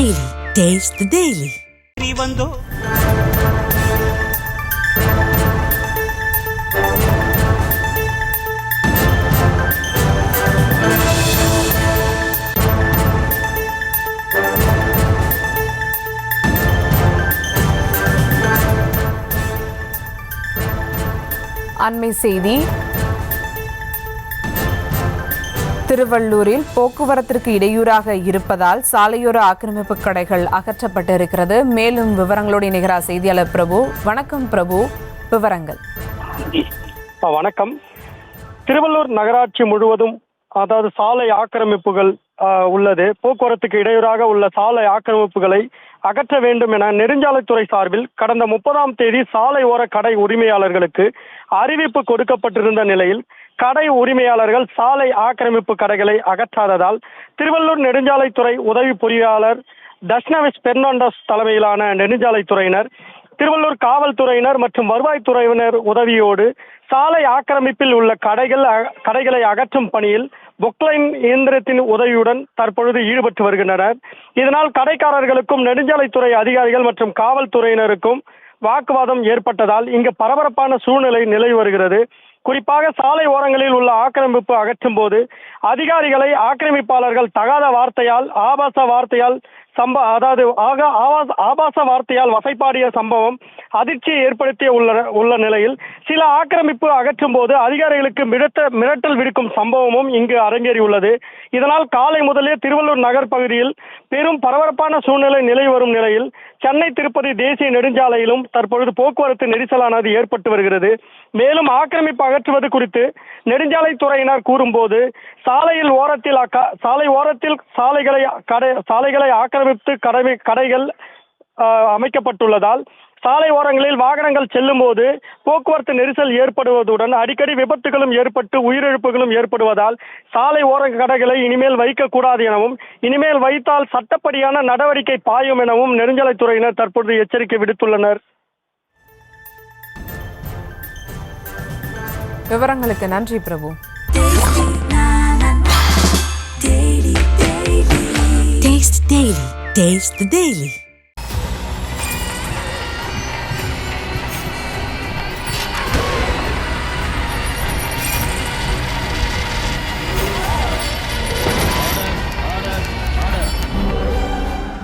Daily. Taste the Daily. நீ வந்தோ அண்மை செய்தி திருவள்ளூரில் போக்குவரத்திற்கு இடையூறாக இருப்பதால் சாலையோர ஆக்கிரமிப்பு கடைகள் அகற்றப்பட்டிருக்கிறது. மேலும் விவரங்களோடு இணைகிறார் செய்தியாளர் பிரபு. வணக்கம் பிரபு. விவரங்கள். வணக்கம். திருவள்ளூர் நகராட்சி முழுவதும் அதாவது சாலை ஆக்கிரமிப்புகள் உள்ளது. போக்குவரத்துக்கு இடையூறாக உள்ள சாலை ஆக்கிரமிப்புகளை அகற்ற வேண்டும் என நெடுஞ்சாலைத்துறை சார்பில் கடந்த முப்பதாம் தேதி சாலை ஓர கடை உரிமையாளர்களுக்கு அறிவிப்பு கொடுக்கப்பட்டிருந்த நிலையில் கடை உரிமையாளர்கள் சாலை ஆக்கிரமிப்பு கடைகளை அகற்றாததால் திருவள்ளூர் நெடுஞ்சாலைத்துறை உதவி பொறியாளர் தஷ்னவிஸ் பெர்னாண்டஸ் தலைமையிலான நெடுஞ்சாலைத்துறையினர் திருவள்ளூர் காவல்துறையினர் மற்றும் வருவாய்த்துறையினர் உதவியோடு சாலை ஆக்கிரமிப்பில் உள்ள கடைகள் கடைகளை அகற்றும் பணியில் பொக்லைன் இயந்திரத்தின் உதவியுடன் தற்பொழுது ஈடுபட்டு வருகின்றனர். இதனால் கடைக்காரர்களுக்கும் நெடுஞ்சாலைத்துறை அதிகாரிகள் மற்றும் காவல்துறையினருக்கும் வாக்குவாதம் ஏற்பட்டதால் இங்கு பரபரப்பான சூழ்நிலை நிலவி வருகிறது. குறிப்பாக சாலை ஓரங்களில் உள்ள ஆக்கிரமிப்பு அகற்றும் போது அதிகாரிகளை ஆக்கிரமிப்பாளர்கள் தகாத வார்த்தையால் ஆபாச வார்த்தையால் சம்ப அதாவது ஆக ஆபாச ஆபாச வார்த்தையால் வசைப்பாடிய சம்பவம் அதிர்ச்சியை ஏற்படுத்திய உள்ள உள்ள நிலையில் சில ஆக்கிரமிப்பு அகற்றும் போது அதிகாரிகளுக்கு மிரட்ட மிரட்டல் விடுக்கும் சம்பவமும் இங்கு அரங்கேறியுள்ளது. இதனால் காலை முதலே திருவள்ளூர் நகர் பகுதியில் பெரும் பரபரப்பான சூழ்நிலை நிலை வரும் நிலையில் சென்னை திருப்பதி தேசிய நெடுஞ்சாலையிலும் தற்பொழுது போக்குவரத்து நெரிசலானது ஏற்பட்டு வருகிறது. மேலும் ஆக்கிரமிப்பு அகற்றுவது குறித்து நெடுஞ்சாலைத்துறையினர் கூறும்போது சாலையில் ஓரத்தில் சாலை ஓரத்தில் சாலைகளை கடை சாலைகளை ஆக்கிரமித்து கடை கடைகள் அமைக்கப்பட்டுள்ளதால் சாலை ஓரங்களில் வாகனங்கள் செல்லும்போது போக்குவரத்து நெரிசல் ஏற்படுவதுடன் அடிக்கடி விபத்துகளும் ஏற்பட்டு உயிரிழப்புகளும் ஏற்படுவதால் சாலை ஓர கடைகளை இனிமேல் வைக்கக்கூடாது எனவும் இனிமேல் வைத்தால் சட்டப்படியான நடவடிக்கை பாயும் எனவும் நெடுஞ்சாலைத்துறையினர் தற்பொழுது எச்சரிக்கை விடுத்துள்ளனர் விவரங்களுக்கு நன்றி பிரபு Taste the Daily. Taste the Daily.